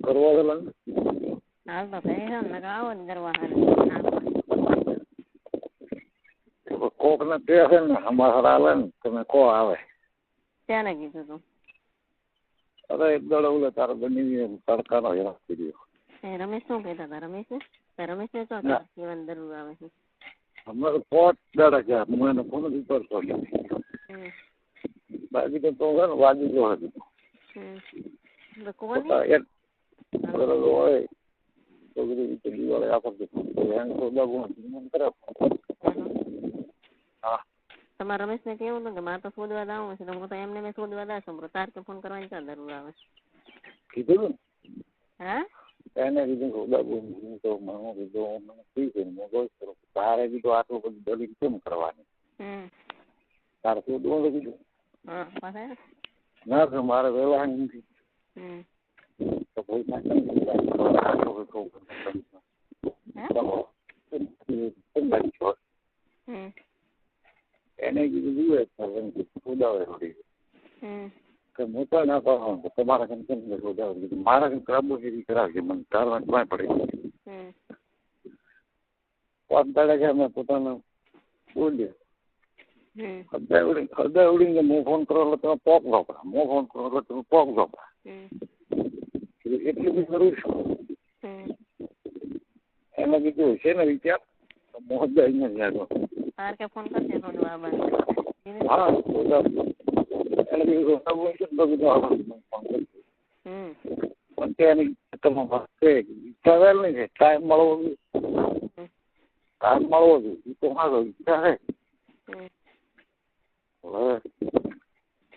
કરવા ગયેલા ને હાલ તો થઈ છે ને આવો જ કરવા હાલ કોક ને તે છે ને અમારા હાલે ને તમે કો આવે ત્યારે કીધું તું અરે એક દડો ઓલે તારો બની તડકાનો હેરાન કર્યો એ રમેશ શું કહેતા હતા રમેશ ને રમેશ ને તો ના. જીવન જરૂર આવે છે અમારે પોત દડા છે હું એને ફોન જ કરતો હમ બાકી તો તું છે ને વાગી ગયો હતી હમ તો કોની પોતા એક બરોબર હોય તો બધી મન હા તમારે રમેશ ને કેવું હતું કે મારે તો શોધવા જવું છે તો હું તો એમને મેં શોધવા જાશું પણ તાર કે ફોન કરવાની ક્યાં જરૂર આવે કીધું હા એને કીધું દગું હું તો મને કીધું મને ઠીક છે હું કોઈ કરું તારે કીધું આટલું બધું દલીલ કેમ કરવાની હમ તારે શું દોડું કીધું હા ના મારે વહેલા નથી એને કીધું કે મોટા ના કે તમારા કેમ કેમ કે ઉદાવરે કીધું મારા કેમ કાબુગીરી કરાવજે મને તારવા ક્યાં પડે પાંચ દાડા કે અમે પોતાનું હમ. હૃદય ઉડી હૃદય ઉડીને મો ફોન કરો એટલે તમે પોક વાપરા મો ફોન કરો એટલે તમે પોક વાપરા એટલી બી કરું છું. એને કીધું છે ને વિચાર? તો મોહન અહીંયા જ કે ફોન કરશે હા ઉદાવરે. એને કીધું ઉદાવરે છે ને તો કીધું હા, ફોન કરીશ. હમ. પણ તેની તમે વેલ નહીં છે. ટાઈમ મળવો જોઈએ. ટાઈમ મળવો જોઈએ. તો મારો છે. હવે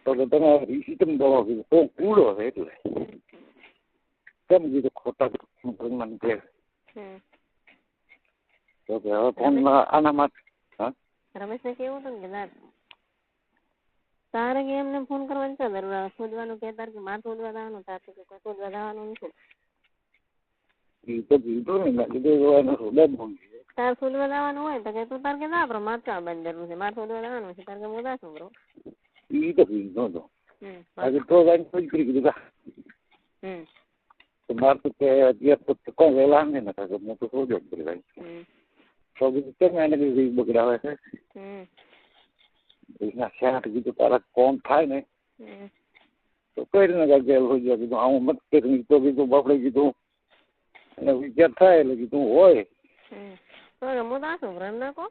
તો કે તમે ઋષિ કેમ કીધું તો કૂડો છે એટલે. કેમ ખોટા મને કે તો કે હવે ફોન આના માટે કેવું હતું કે ના તારે કે એમને ફોન કરવાની છે જરૂર શોધવાનું કે તારે કે મારે શોધવા જવાનું તારે કે કોઈ શોધવા જવાનું નથી એ તો કીધું ને મેં કીધું કે એને ફોન છે તાર શોધવા જવાનું હોય તો કે તું તાર કે ના મારે ક્યાં બંધ જરૂર છે મારે શોધવા જવાનું છે તાર કે હું જાશું બરો એ તો કીધું તો બાકી તો ગાડી કોઈ કરી કીધું હમ ને નતા કે હું તો શોધ્યો જ કરી ભાઈ હમ તો કીધું કેમ એને કીધું બગડાવે છે એના શેઠ કીધું તારા કોમ થાય ને તો કઈ રીતે જેલ હોય ગયા કીધું આવું મત કરી તો કીધું બાપડે કીધું અને વિચાર થાય એટલે કીધું હોય હમ તો કે હું જાશું બરો એમ ના કહો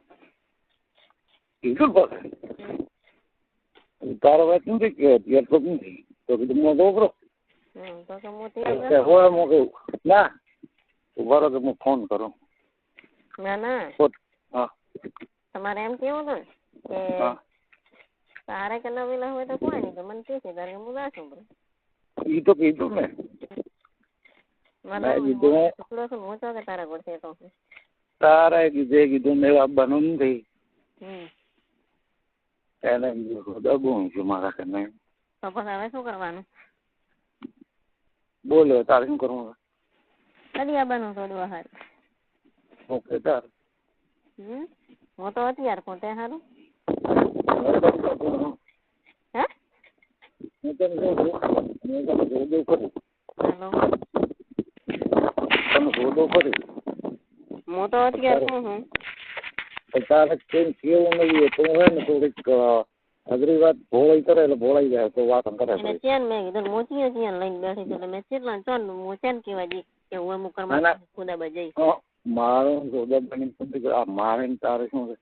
કીધું પાસે તારો વાત નથી કે અત્યારે તો નથી તો કીધું હું હોય હું કહું ના ઊભા રહો કે હું ફોન કરું. ના ના. હા. તમારે એમ કેવું હતું ને કે તારે કે નવીલા હોય તો કોઈ નહીં તો મને કે છે તારે હું જાશું બરો એ તો કીધું ને તારા કીધે કીધું મેં આવવાનું નથી. એને દગું છું મારા કે નહીં તો હવે શું કરવાનું? બોલે તારે શું કરવું કદી આવવાનું થોડું હાલ ઓકે તાર. હમ? હું તો અત્યાર પોતે હારું? હે? હું તને કહું? હું તને સોદો કરું હાલો. તને સોદો કરું હું તો અત્યાર કહું છું તારે કેમ કેવું નહીં તો હોય ને થોડીક અઘરી વાત ભોળાઈ કરે એટલે ભોળાઈ જાય તો વાત કરે એને ચેન મેં કીધું મોચીઓ ચેન લઈને બેઠી એટલે મેં ચેટલા ચાલ મોચેન કેવા જઈ કે હું અમુક. કરવા ખુદાબા જઈ મારો સોદા બની નથી આ મારે તારે શું છે?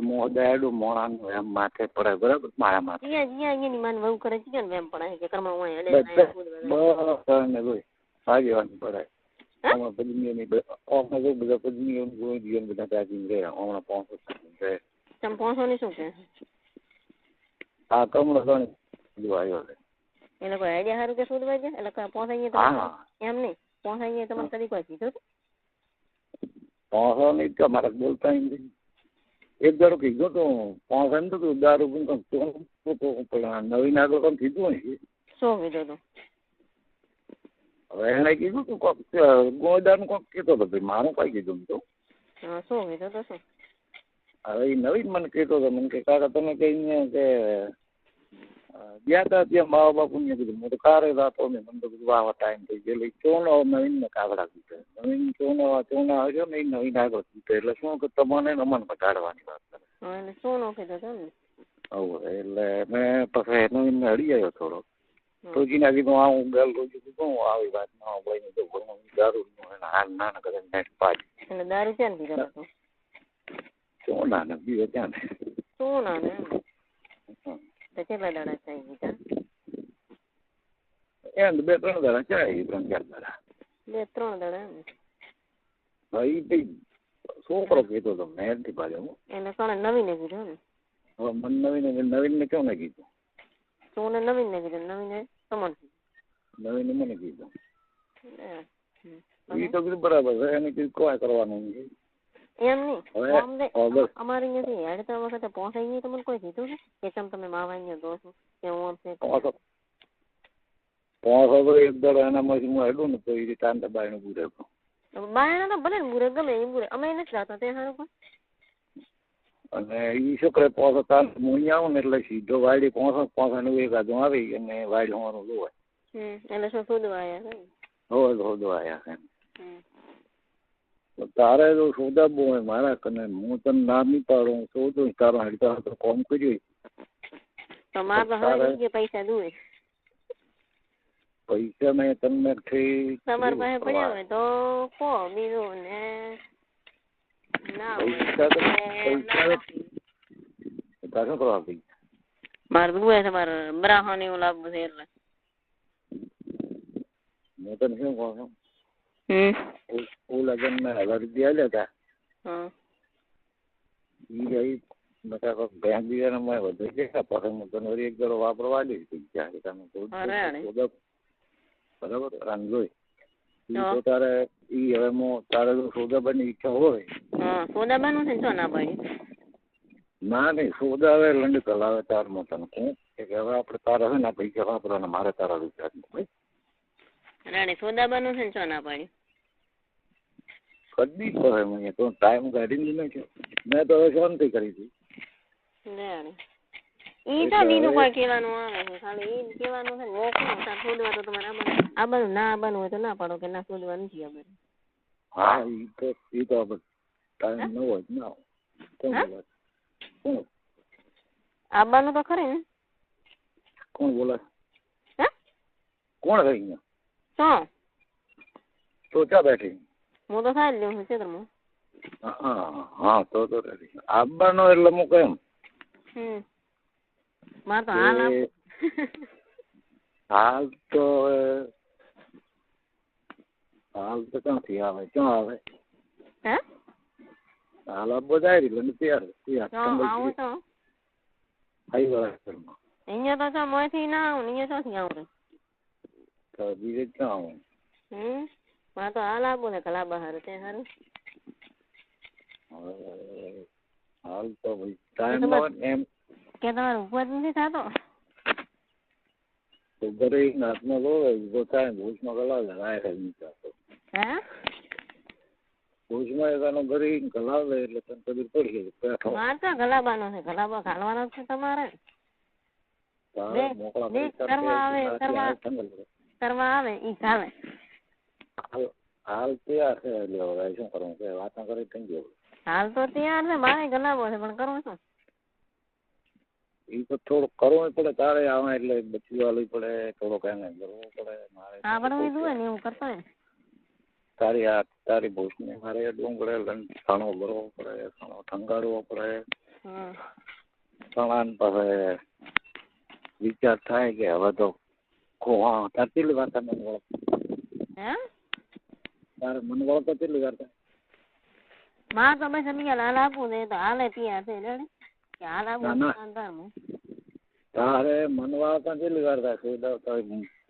મોં દયાડું મોણાનું એમ માથે પડે બરાબર? મારા માથે. જ્યાં જ્યાં અહીંયાની માન વહુ કરે છે ને એમ પડાય કે કર્મ હું ખુદવા બસ ને? હમણાં પદ્મીઓની ઓફમાં જો બધા પદ્મીઓની જીવન બધા ત્યાંથી રહ્યા હમણાં પાંચસો રહે તમે પહોંચો ને શું કે આ કમળો ગણ જો આવ્યો છે. એ લોકો આઈડિયા સારું કે શોધવા જાય એટલે કે પહોંચાઈએ તો હા. એમ નહીં. પહોંચાઈએ તમને કદી કોઈ કીધું? પાંચસો નહીં તો મારે બોલતા નહીં. એક દાડો કીધું તો પાંચસો એમ તો તું દારૂ પણ તો તો નવીન આગળ પણ કીધું હોય શું કીધું હતું હવે એને કીધું તું કોક ગોદાનું કોક કહેતો હતો. ભાઈ મારું કઈ કીધું તો હા શું કીધું તો શું? હવે એ નવીન મને કહેતો હતો. મને કે કાકા તમે કહીને કે ગયા હતા ત્યાં મા બાપુને કીધું હું તો કારે રાતો ને મને તો કીધું વાહ ટાઈમ થઈ ગયો એટલે ચોનો નવીન ને કાગડા કીધું નવીન ચોનો ચોના આવ્યો ને એ નવીન આગળ કીધું એટલે શું કે તમને ને અમને ઘટાડવાની વાત કરે એટલે સોનું કીધું ને આવું એટલે મેં પછી નવીન ને હળી આવ્યો થોડો હમ. રોજીના કીધું આ હું ગેલ રોજી કીધું આવી વાત ના ને તો ભણવું દારૂ નું એને હાલ ના કરે નેટ પાડી એટલે દારૂ ક્યાં ને બીજે ને ને. તો કેટલા દાડા થઈ ગયા એમ બે ત્રણ દાડા ચાય ત્રણ ચાર દાડા. બે ત્રણ દાડા એમ? ભાઈ ભાઈ છોકરો કીધો તો મેં નથી હું. એને કોણે નવીને કીધું ને હવે મને નવીન નવીન ને કેમ ને કીધું? સોને નવીનને કીધું નવીને તમને નવીન મને કીધું. એ તો કીધું બરાબર છે એને કીધું કોઈ કરવાનું એમ નહીં. અમારે અહીંયાથી હેડતા વખતે પહોંચાઈ ગઈ તમને કોઈ કીધું છે કે કેમ તમે માવા અહીંયા દો છો કે હું અમને પોસો તો એક દર એનામાંથી હું હેડું ને તો એ રીતે આંતર બાયનું બુરે બાયણા તો ભલે ને બુરે ગમે એ બુરે. અમે નથી જાતા તે હારું પણ. અને એ છોકરે પોસો તાર હું અહીંયા આવું ને એટલે સીધો વાડી પહોંચો પોસો નું એક આધું આવી અને વાડી હોવાનું જોવાય એટલે શું શોધવા આવ્યા છે હોય શોધવા આવ્યા આયા છે તારે તો સોદા બહુ હોય મારા કને હું તને ના નહીં પાડું સોદું તારો હડતા તો કોમ કર્યું તો મારે તો કે પૈસા દુએ પૈસા મેં તમને ઠીક તમારી પાસે પડ્યા હોય તો કો બીજું ને ના પૈસા તો પૈસા તારે શું કરવા મારે દુએ તમારે બ્રાહ્મણ એવું લાવવું છે એટલે. હું તને શું કહું છું? હું લગન મેં હજાર રૂપિયા આલ્યા હતા. હા. ઈ ગઈ બટા બેંક મેં વધુ છે હું તને એક દરો વાપરવા દે પૈસા તમે બરાબર તો તારે ઈ હવે મો તારે જો સોદા બની ઈચ્છા હોય. હા સોદા બનવું છે ને ચો ના નહીં સોદા હવે લંડ કલાવે તાર મો તને કહું કે હવે આપણે તારા છે ને પૈસા વાપરવાના મારે તારા વિચાર ભાઈ. રાણી સોદા બનવું છે ને ચો ના પાડી કદી કહે મને તો ટાઈમ કાઢીને નહીં કે મેં તો શાંતિ કરી હતી. ને ઈ તો બીજું કોઈ કહેવાનું આવે છે. ખાલી ઈ કહેવાનું છે ને મોકલું તાર શોધવા તો તમારે આ બનવું ના બનવું હોય તો ના પાડો કે ના શોધવા નથી આ હા ઈ તો ઈ તો ટાઈમ ન હોય ના કોણ આવવાનું તો ખરી ને. કોણ બોલે હે? કોણ રહી તો? ક્યાં બેઠી. હું થાય ખાઈ હું છું ક્ષેત્રમાં હા હા તો તો રેડી આવવાનો એટલે હું કેમ હમ. મારે તો હાલ હાલ તો હાલ તો ક્યાંથી આવે ક્યાં આવે? હે? હાલ આ બધા એટલે તૈયાર તૈયાર તો આવું તો. આવી ઘરમાં. અહીંયા તો ચા મોંથી ના આવું ને અહીંયા ચોથી આવું તો બીજે ક્યાં આવું? હમ. મારે તો હાલ આપવું ને કલા બહાર તે સારું હાલ તો ભાઈ ટાઈમ નો એમ કે તમારે ઉપવાસ નથી થતો તો ઘરે હાથમાં લો ઊભો થાય ભૂસમાં કલાવ લગાય છે થતો હે ભૂસમાં એકાનો ઘરે કલાવ લે એટલે તને ખબર પડી ગઈ બેઠો મારે તો ગલાબાનો છે ગલાબા ઘાલવાનો છે તમારે બે- કરવા આવે, કરવા. હાલ કરવા આવે ઈ ઘાલે હાલ હાલ તૈયાર છે એટલે હવે શું કરવું કે વાતા કરી થઈ ગયો હાલ તો તૈયાર છે મારે ગલાબો છે પણ કરવું શું? એ તો થોડુંક કરવું પડે તારે આવે એટલે બચી વાળવી પડે થોડોક એને કરવું પડે મારે હા પણ હું જોવે ને એવું કરતો ને. તારી આ તારી ભૂસને મારે ડુંગળે લંડ ભરવો પડે ઘણો ઠંગાડવો પડે. તણાન સણાન પાસે વિચાર થાય કે હવે તો ખોવા તાર કેટલી વાર તમે હે? તારે મને વળતો કેટલી વાર થાય. માં તો બસ બીજા હાલ આપવું છે તો હાલે તૈયાર છે રેડી? કે હાલ આપવું. તારે મન વાળતા કેટલી વાર થાય સોદા તો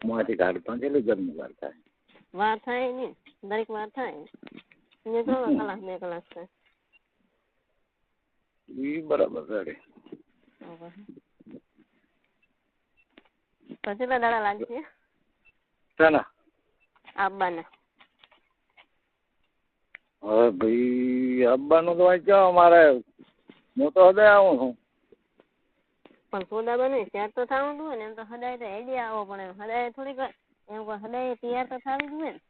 માંથી કાઢતા કેટલી ગરમી વાર થાય? વાર થાય ને દરેક વાર થાય ને. તો કલાક બે કલાક થાય. એ બરાબર રેડી. તો દાડા લાગશે? આવવાના હવે ભાઈ આવવાનું તો ક્યાં મારે હું તો હદે આવું છું. પણ સોદા બનવી સેટ તો થવું જોઈએ ને એમ તો હદાય તો હેડી આવો પણ હદાય થોડીક એમ કોઈ હદાય તૈયાર તો થવી જોઈએ ને.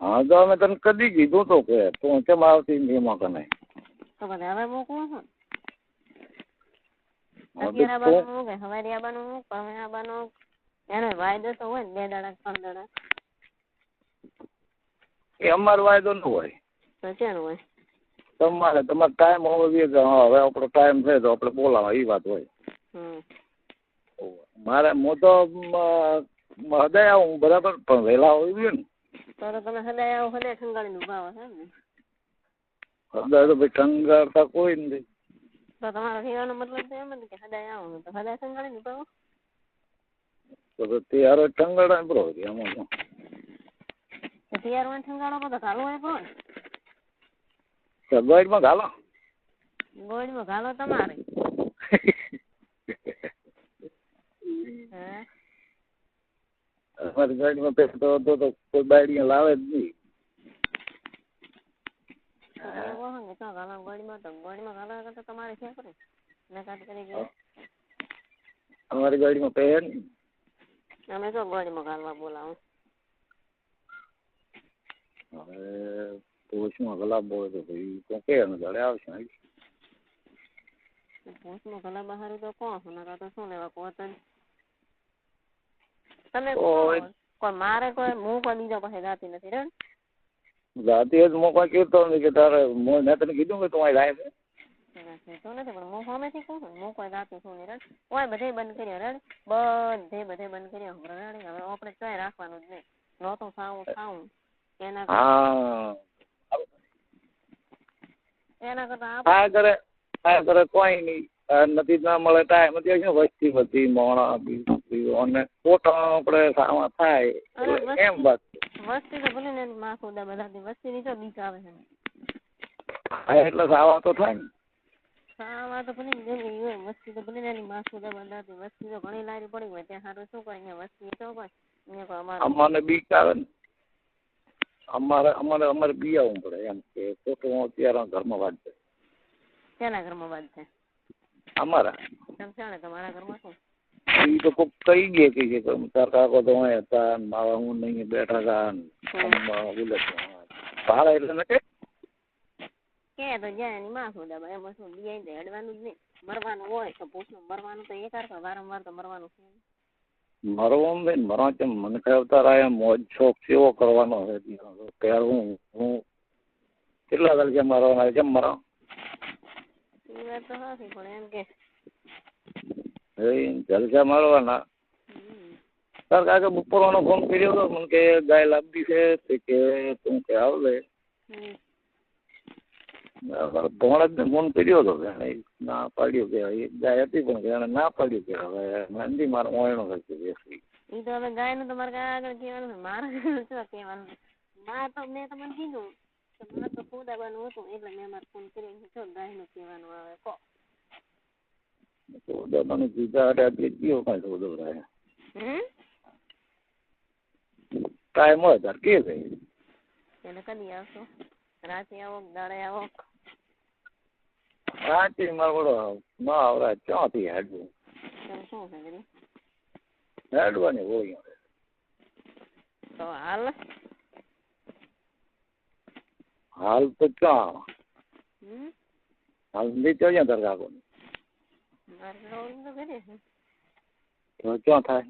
હા તો અમે તને કદી કીધું તો કે તું કેમ આવતી નથી એમાં કને તો પછી હવે મૂકવું હવે અત્યારે આવવાનું મૂકે સવારે આવવાનું મૂક હવે આવવાનું એનો વાયદો તો હોય ને બે દાડા ત્રણ દાડા એ અમારો વાયદો ન હોય. તો હોય. તમારે તમારે ટાઈમ હોવો જોઈએ કે હા હવે આપણો ટાઈમ છે તો આપણે બોલાવા એ વાત હોય. મારે હું તો હદાય આવું બરાબર પણ વહેલા હોવી જોઈએ ને. તો તમે હદાય આવો હદાય ઠંગાડીને ઊભા એમ ને. હૃદય તો ભાઈ ટંગારતા કોઈ નથી. તો તમારો કહેવાનો મતલબ તો એમ જ કે હદાય આવો તો હદાય ઠંગાડીને ઊભા હો તો તો ત્યારે ટંગાડા બરો એમાં તો હોય ઠંગાડો તો ઘાલો હોય કોણ? સગવડમાં ઘાલો. ગોળીમાં ઘાલો તમારે. અમારી ગાડીમાં હતો તો કોઈ બાયડી લાવે જ નહીં. તો ગોળીમાં તો ગોળીમાં અમારી ગાડીમાં પહેર અમે તો ગાડીમાં ઘાલવા બોલાવું. હવે પોષમાં ગલાબ હોય તો ભાઈ તો કે ને ગાડે આવશે પોસ્ટમાં ઘણા બહાર તો કોણ છો નકા તો શું લેવા કહો તમે. કોઈ મારે કોઈ હું કોઈ બીજા પાસે જાતી નથી રે જાતી જ હું કોઈ કહેતો નથી કે તારે મેં તને કીધું કે તમારી લાઈફ તો નથી પણ હું સામેથી કહું છું હું કોઈ છું નહીં રે ઓય બધે બંધ કર્યો રડ બધે બધે બંધ કર્યો રડાડી હવે આપણે ક્યાંય રાખવાનું જ નહીં. નહોતું ખાવું ખાવું એના હા એના કરતા આ કરે આ કરે કોઈ નહીં નથી ના મળે ટાઈમ નથી વસ્તી બધી મોણા બીજું અને ખોટો આપણે સામા થાય એમ વાત વસ્તી તો ભલે ને એની માં બધા વસ્તી ની તો બીક આવે છે હા એટલે સાવા તો થાય ને સાવા તો ભલે જેમ હોય વસ્તી તો ભલે ને એની માં ખોદા બંધાતી વસ્તી તો ઘણી લારી પડી હોય ત્યાં સારું શું અહીંયા વસ્તી તો કોઈ કોઈ અમારે બીક આવે ને અમારે અમારે અમારે બી આવવું પડે એમ કે ખોટું અત્યારે ઘરમાં વાત છે શેના ઘરમાં બાદ છે અમારા સમજાણે તમારા ઘરમાં શું? એ તો કોક કહી ગયા કે છે તાર કાકો તો અહીં હતા મારા હું નહીં બેઠા હતા બોલે ભાડા એટલે નકે કે? તો જાય એની માં શું દાબા એમાં શું બીઆઈ દે હેડવાનું જ નહીં. મરવાનું હોય તો પૂછું. મરવાનું તો એક વાર વારંવાર તો મરવાનું છે. મરવાનું બેન મરવા કેમ મને અવતાર આયા મોજ શોખ કેવો કરવાનો છે ત્યારે હું હું કેટલા કેમ મરવાના કેમ મરવા એ જલસા મારવાના. સર કાકે બપોરવાનો ફોન કર્યો હતો મને કે ગાય લાવવી છે તે કે તું કે આવલે હમ. ભોણજ ફોન કર્યો હતો એને ના પાડ્યો કે એક ગાય હતી પણ એણે ના પાડ્યું કે હવે મંદી મારો ઓયણો થશે બેસી ઈ તો હવે ગાયનું તમારે કાંઈ આગળ કહેવાનું છે મારે શું કહેવાનું ના તો મેં તમને કીધું કે મારે તો ખોદાવાનું હતું એટલે મેં મારે ફોન કર્યો છો જો ગાયનું કહેવાનું આવે કહો. તો મને કીધા હાટે આજે ગયો કાંઈ તો બધો ટાઈમ હોય તાર કે એટલે કદી આવશો? રાતે આવો દાડે આવો? રાતે મળવડો ના આવરા ક્યાંથી હેડવું? હેડવાની હોય તો હાલ? હાલ તો ક્યાં? હમ? હાલ ત્યાં તાર કાકો મારે તો ક્યાં થાય?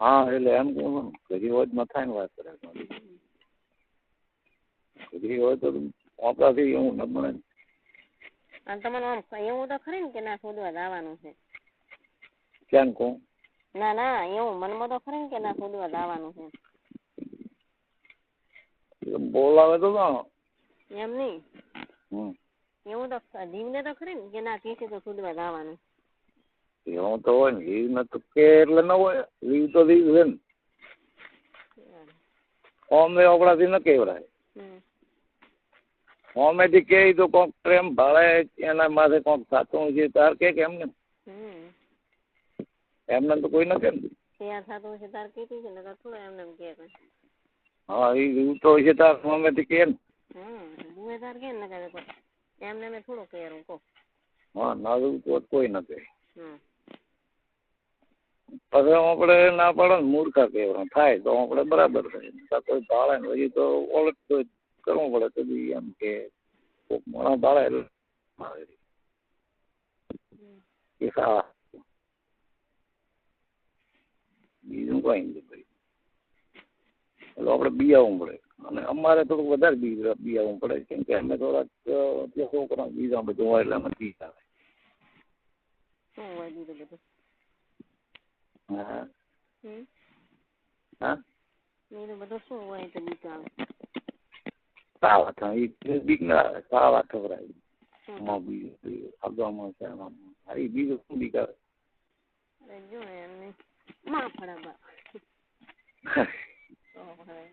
હા એટલે એમ કે ઘરી હોયમાં થાય ને વાત કરે. ઘરી હોય તો આપણાથી એવું ન ને. અને તમને આમ એવું તો ખરી ને કે ના શોધવા જવાનું છે? કેમ કહું ના ના એવું મનમાં તો ખરી ને કે ના શોધવા જવાનું છે. બોલાવે તો ના એમ નહીં? એવું તો જીવને તો ખરી ને કે ના કેસે તો શોધવા જવાનું. એવું તો હોય ને ને તો કે એટલે ન હોય. લીવ તો લીવ છે ને. ઓમ ને ઓગળાથી ન કહેવરાય ઓમેથી કે તો કોક પ્રેમ ભાળે એના માથે કોક સાચું છે તાર કે કેમ ને હમ. એમને તો કોઈ ન કે થતું તાર કીધું છે ને થોડો એમને કે હા એ લીવ છે તાર ઓમેથી કે તાર ને કરે એમને મેં થોડું હા તો કોઈ ન કહે હમ. પછી આપણે ના પાડે ને મૂર્ખા કહેવાય થાય તો આપણે બરાબર થાય. નકર કોઈ ભાળે ને પછી તો ઓળખ તો કરવું પડે, તો બી એમ કે કોઈક મોણા ભાળે એટલે. એ હા. બીજું કઈ નહીં ભાઈ. એટલે આપણે બિયાવું પડે. અને અમારે થોડુંક વધારે બીજ બિયાવું પડે, કેમ કે અમે થોડાક ત્યાં છોકરા બીજા બધું હોય એટલે અમે બીજ આવે શું હા હમ હા બીજું બધું શું હોય તો બીક આવે સાવા થાય એ બીક ના આવે સાવા ખવડાય શું એમાં બીજું આગળમાં છે આમાં હા એ બીજું શું બીક આવે અરે જો એમને માં ફળાબા તો હવે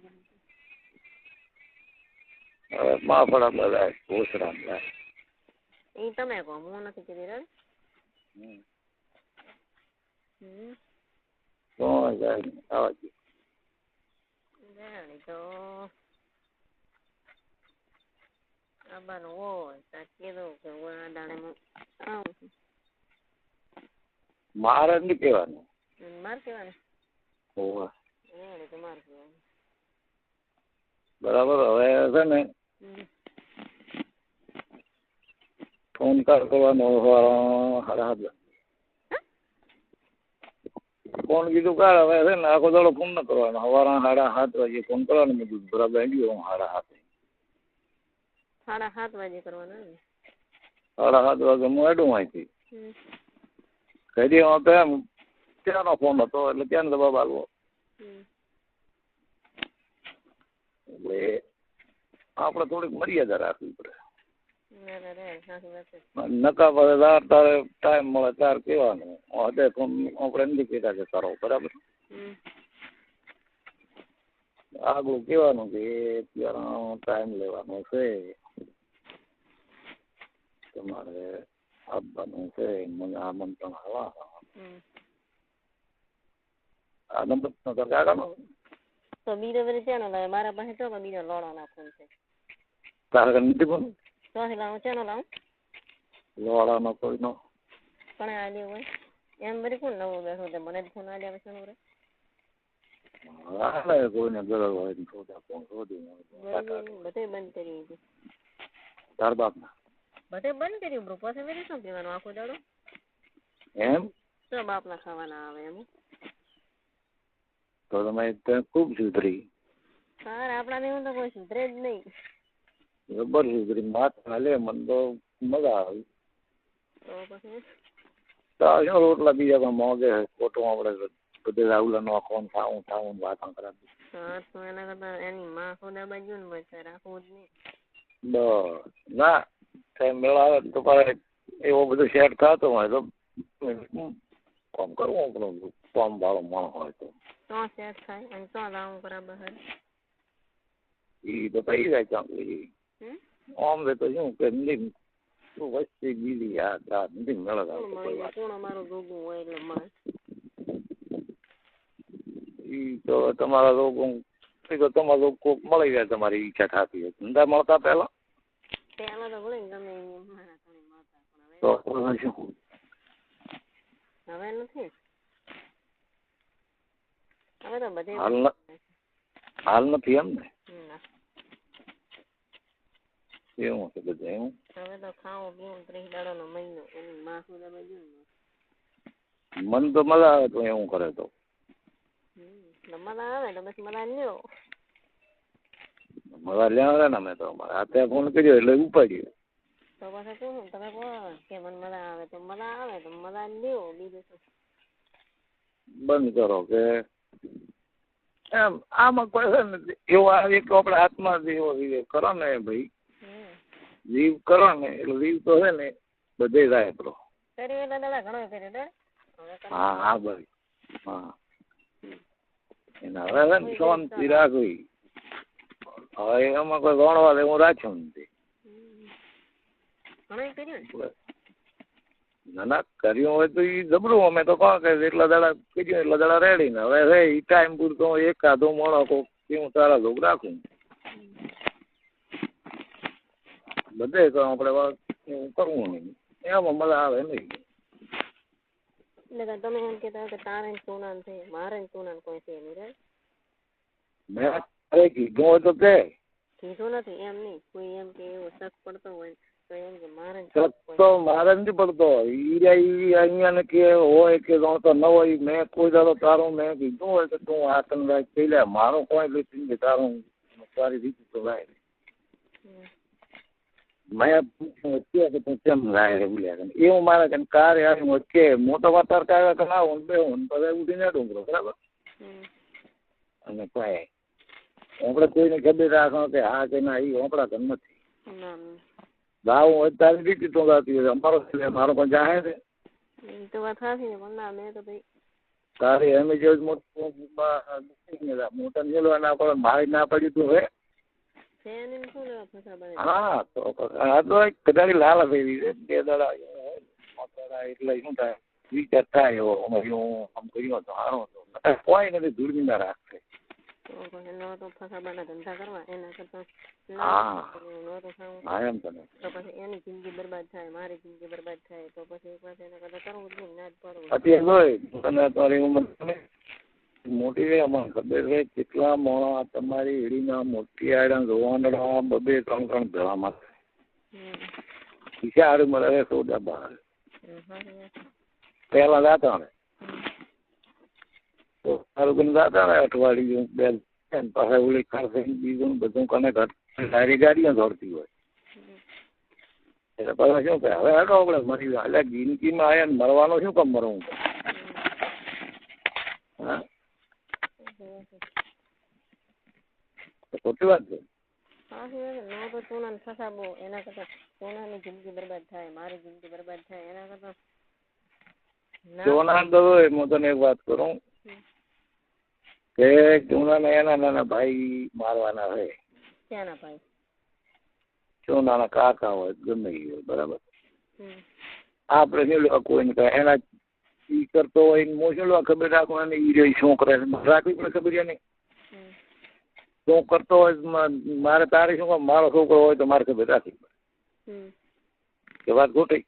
હવે માફડા બધા ઘોસડા બધા એ તમે કહો હું નથી કીધી રે હમ. હમ હજાર જાણી તો આવવાનું હોય તો કે હું આ દાડે હું આવું નથી કહેવાનું મારે કહેવાનું હોવે. કહેવાનું બરાબર, હવે છે ને ફોન કર કરવાનો સાડા સાત. ફોન કીધું કર હવે છે ને આખો દાડો ફોન ન કરવાનો. સવારે સાડા સાત વાગે ફોન કરવાનો. મેં કીધું બરાબર આવી ગયો હું સાડા સાત. સાડા સાત વાગે કરવાનો સાડા સાત વાગે હું એડું અહીંથી. હમ. હું તો એમ ત્યાંનો ફોન હતો? એટલે ત્યાં જવાબ આવ્યો એટલે આપણે થોડીક મર્યાદા રાખવી પડે. નકા પડે તાર તારે ટાઈમ મળે તાર કહેવાનું અત્યારે આપણે કહેતા કે કરો બરાબર? આગળ કહેવાનું કે અત્યારે ટાઈમ લેવાનો છે. તમારે આપવાનું છે મને આમંત્રણ હવા આ નંબર નગર કાકાનો તો બીજો વરે છે ને મારા પાસે તો બીજો લોડાના ફોન છે. તારે નથી પણ ચોથી લાવું ચેનલ લાવું લોડાનો કોઈનો પણ આ લેવું હોય એમ બરી કોણ નવું બેઠું છે મને જ ફોન આલ્યા પછી નવરે હાલે કોઈને ગરજ હોય ને શોધા ફોન શોધી બધે બંધ કરી દીધું તાર બાપના બધે બંધ કર્યું બ્રો પાસે મેં શું પીવાનું આખો દાડો એમ તો બાપના ખાવાના આવે એમ તો તમે ખૂબ સુધરી સાર આપણાને એવું તો કોઈ સુધરે જ નહીં જબર સુધરી માત હાલે મને તો મજા આવી. તો પછી રોટલા બીજા પણ મોગે ખોટું આપણે બધે રાહુલ નોખવાનું થાવું થાવું વાતો કરાવી હા તો એના કરતા એની માં ખોદા બાજુ ને રાખવું જ નહીં. બસ ના ટાઈમ મેળાવે તો પાછા એવો બધો સેટ થતો હોય તો કામ કરવું આપણું કામ વાળો માણસ હોય તો. તો સેટ થાય અને તો લાવું બરાબર એ તો થઈ જાય ચાંકલી હમ આમ રે તો શું કે નહીં શું વસ્તી બીજી આ આ નથી મેળવતા કોણ કોઈ મારી વાત કોણ અમારું ભોગવું હોય એટલે મારે ઈ તો તમારા લોકો ઈ તો તમારા લોકો કોક મળી જાય તમારી ઈચ્છા થતી હોય ધંધા મળતા પહેલા પહેલા તો ભલે ગમે એમ મારા ઘણી માતા પણ તો પછી શું હવે હવે નથી હવે તો બધે હાલ ન- હાલ નથી એમ ને ના એવું છે બધું એવું હવે તો ખાવું પીવું ત્રીસ દાડાનો મહિનો એની માં ને? મન તો મજા આવે તો એવું કરે તો. મજા આવે તો પછી મજા લ્યો. મજા લેવા ને અમે તો અમારે. હાથે ફોન કર્યો એટલે ઉપાડ્યો. તો પછી શું તમે કહો કે મને મજા આવે તો મજા આવે તો મજા લ્યો બીજું શું? બંધ કરો કે. એમ આમાં કોઈ છે ને એવો આ એક આપણે હાથમાં જેવો વિવેક કરો ને ભાઈ. લીવ કરો ને એટલે જીવ તો છે ને બધે જાય આપણો હા હા ભાઈ હા એના હવે છે ને શાંતિ રાખવી હવે એમાં કોઈ ગણવા હું રાખ્યું નથી ને ના કર્યું હોય તો એ જબરું અમે તો કહો કે એટલા દાડા કર્યું એટલા દાડા રેડી ને હવે છે એ ટાઈમ પૂરતો એકાદો મોણો કોક હું તારા લોક રાખું બધે તો આપણે એવું કરવું નહીં. એમાં મજા આવે નહીં. એટલે તમે એમ કહેતા કે તારે સોનાન છે મારે સોનાન કોઈ છે નહીં right? મેં અરે કીધું હોય તો કે. કીધું નથી એમ નહીં. કોઈ એમ કે એવો શક પડતો હોય તો એમ કે મારે તો મારે નથી પડતો. ઈ અહીંયા કે હોય કે ન હોય મેં કોઈ દાડો તારું મેં કીધું હોય કે તું આ તને કહી લે મારો કોઈ લીધી તારું તારી રીતે તો રાય કેમ રાય રે એવું મારે કે કાર યાર વચ્ચે મોટો વાતાર કાવ્યા કરા ના હું બે હું પછી ઉઠીને ડુંગરો બરાબર અને કોઈ આપણે કોઈને ખબર રાખો કે હા કે ના એ આપણા ઘર નથી ભાવ ના. હોય તારી રીતે તો ગાતી હોય અમારો મારો પણ જાહે છે તો વાત સાચી છે પણ ના મેં તો ભાઈ તારે એમ જે મોટું મોટા મેળવા ના પડે મારી ના પડી તું હવે હા તો આ તો કદાચ લાલ થઈ છે. બે દાડા એટલે શું થાય? વિચાર થાય એવો. હું આમ કર્યો તો હારો તો નકર કોઈ નથી દૂરબીન ના રાખશે તો મોટી રે અમને ખબર છે, કેટલા મોણા તમારી એડીના મોટી આડા રોવાંડડા બબે ત્રણ ત્રણ ભેળામાં. ખિસ્સા હારું મળે વાત છે. પહેલા દાતા ને તો સારું કરીને દાતા ને, અઠવાડિયું બે પાસે ઓલી ખર્ચ બીજું બધું કને સારી ગાડીઓ દોડતી હોય એટલે પાછા શું કે હવે હેડો આપણે, મરી એટલે જિંદગીમાં આવ્યા મરવાનો શું કામ મરવું હા સારી વાત છે. તો ખોટી વાત છે? સાચી વાત છે. ન તો સોનાને ફસાવો એના કરતા સોનાની જિંદગી બરબાદ થાય મારી જિંદગી બરબાદ થાય એના કરતા સોના તો હું તને એક વાત કરું. કે ચૂનાને એના નાના ભાઈ મારવાના હોય ક્યાંના ભાઈ? ચૂનાના કાકા હોય ગમે એ હોય બરાબર. આપણે શું લેવા કોઈને કહે એના ઈ કરતો હોય ને હું શું લેવા ખબર રાખવાની ઈ રહી શું કરે છે રાખવી પણ ખબર નહીં. શું કરતો હોય મારે તારે શું કામ? મારો છોકરો હોય તો મારે ખબર રાખી કે વાત ખોટી?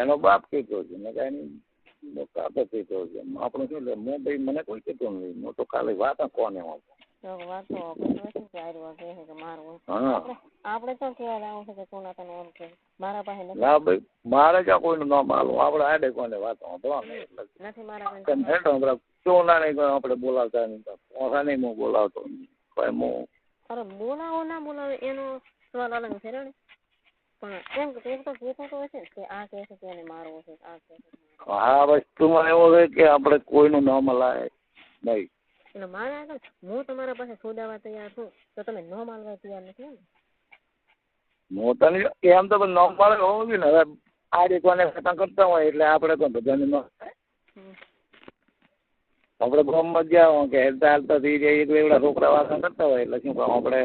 એનો બાપ કહેતો છે. મેં કાંઈ કાકો કહેતો છે. આપણે શું લે હું ભાઈ મને કોઈ કહેતો નથી. હું તો ખાલી વાત કોને મારા જ્યાં કોઈનું નામ આલું? આપણે આડે કોને વાત નથી મારા નહીં કોઈ આપણે બોલાવતા નહીં પોસા નહીં હું બોલાવતો. કોઈ હું અરે બોલાવો ના બોલાવે એનો સવાલ અલગ છે રે પણ એમ કે એક તો કહેતો તો હશે કે આ કહે છે કે એને મારવો છે આ કહે છે આ વસ્તુમાં એવું છે કે આપણે કોઈનું નામ લાય નહીં. એટલે મારે આગળ હું તમારા પાસે સોદાવા તૈયાર છું તો તમે ન માનવા તૈયાર નથી ને હું તને એમ તો ન મળે હોવું જોઈએ ને. હવે આડે કોને કરતા હોય એટલે આપણે તો બધાને ન હમ. આપણે ગામમાં ગયા હોય કે હેલતા હાલતા થઈ જાય એટલે એવડા છોકરા વાસણ કરતા હોય. એટલે શું આપણે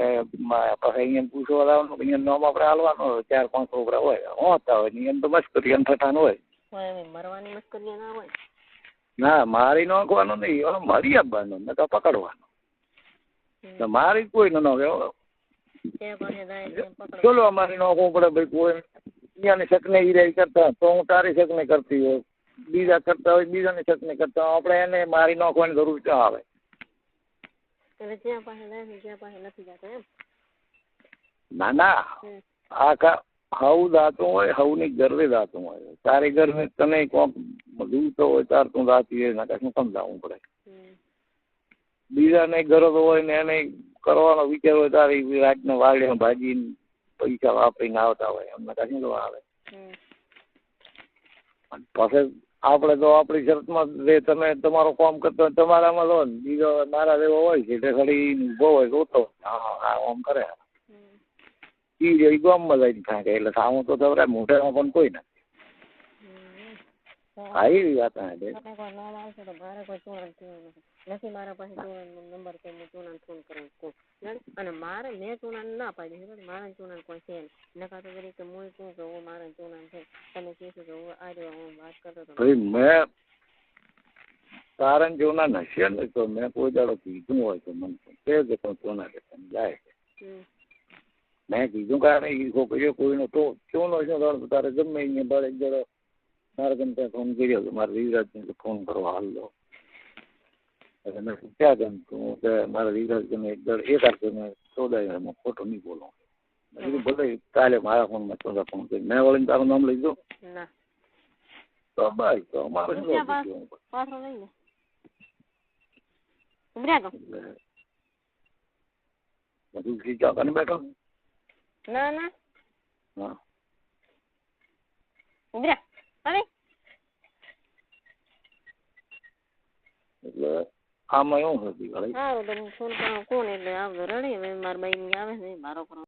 પછી અહીંયા પૂછવા લાવવાનું અહીંયા નામ આપણે હાલવાનું હોય ચાર પાંચ છોકરા હોય હોતા હોય ને એમ તો મસ્કરી એમ ઠઠાણ હોય. મરવાની મસ્કરી ના હોય? ના મારી નોંખવાનો નહીં હવે મારી આપવાનું નકર પકડવાનું. પકડવાનો તો મારી કોઈ ન નાખે એમ ચલો અમારી નાખવું પડે ભાઈ કોઈ. બીજાની શકને ઈરાઈ કરતા તો હું તારી શકને કરતી હોય બીજા કરતા હોય બીજાની શકને કરતા હોય આપણે એને મારી નાખવાની જરૂર ક્યાં આવે? એટલે જ્યાં પાસે જાય જ્યાં પાસે નથી જતો એમ? ના ના. આખા હવ દાતું હોય હવની ગરવે દાતું હોય. તારી ગરવે તને કોક દૂતો હોય તાર તું દાતી હોય નકર શું સમજાવવું પડે. બીજાને ગરજ હોય ને એને કરવાનો વિચાર હોય તારી રાતના વાળીને ભાજીને પૈસા વાપરીને આવતા હોય એમને કશું શું આવે. પછી આપણે તો આપણી શરતમાં જે તમે તમારું કામ કરતો હોય તમારામાં લો ને. બીજો મારા જેવો હોય છે એટલે ખાલી ઊભો હોય જોતો હા હા આમ કરે. એ ઈ એ ગામમાં લઈને ફેંકે એટલે સામું તો ખબર મોઢેમાં પણ કોઈ નથી. આવી વાત હા. નથી મારા પાસે ચોરણ નંબર છે હું ફોન કરું કહું. અને મારે મેં ચોરણ ના પાડી છે? મારે ચોરણ કોઈ છે નહીં. નકા તો વળી કે હું કહું કે હું મારે ચોરણ છે. તમે કહેશો કે હું આ રહ્યો હું વાત કરતો હતો. ભાઈ મેં તારણ જોના નશ્ય ને તો મેં કોઈ દાડો કીધું હોય તો મને કે કે પણ સોના કે જાય મેં કીધું કારણે એ છોકરીઓ કોઈનો તો ચોનો છે તારે ગમે અહીંયા બાળક જરા મારે ગમે ત્યાં ફોન કર્યો તો મારે વિરાજને ફોન કરવા હાલ દો. એટલે મેં ક્યાં ગમ તું કે મારા વિરાજને એક દર એક હાથ મેં ચોદાય હું ખોટો નહીં બોલો. મેં કીધું ભલે કાલે મારા ફોનમાં ચોદા ફોન કરી. મેં વળીને તારું નામ લઈ દો ના. તો બસ તો મારે શું બધું ખીચા કરીને બેઠો. ના ના. હા. એટલે આમાં એવું હતું ભાઈ. હું ફોન કરવા કોણ એટલે આવતો રડી મારા બાઈ આવે છે, મારો કરો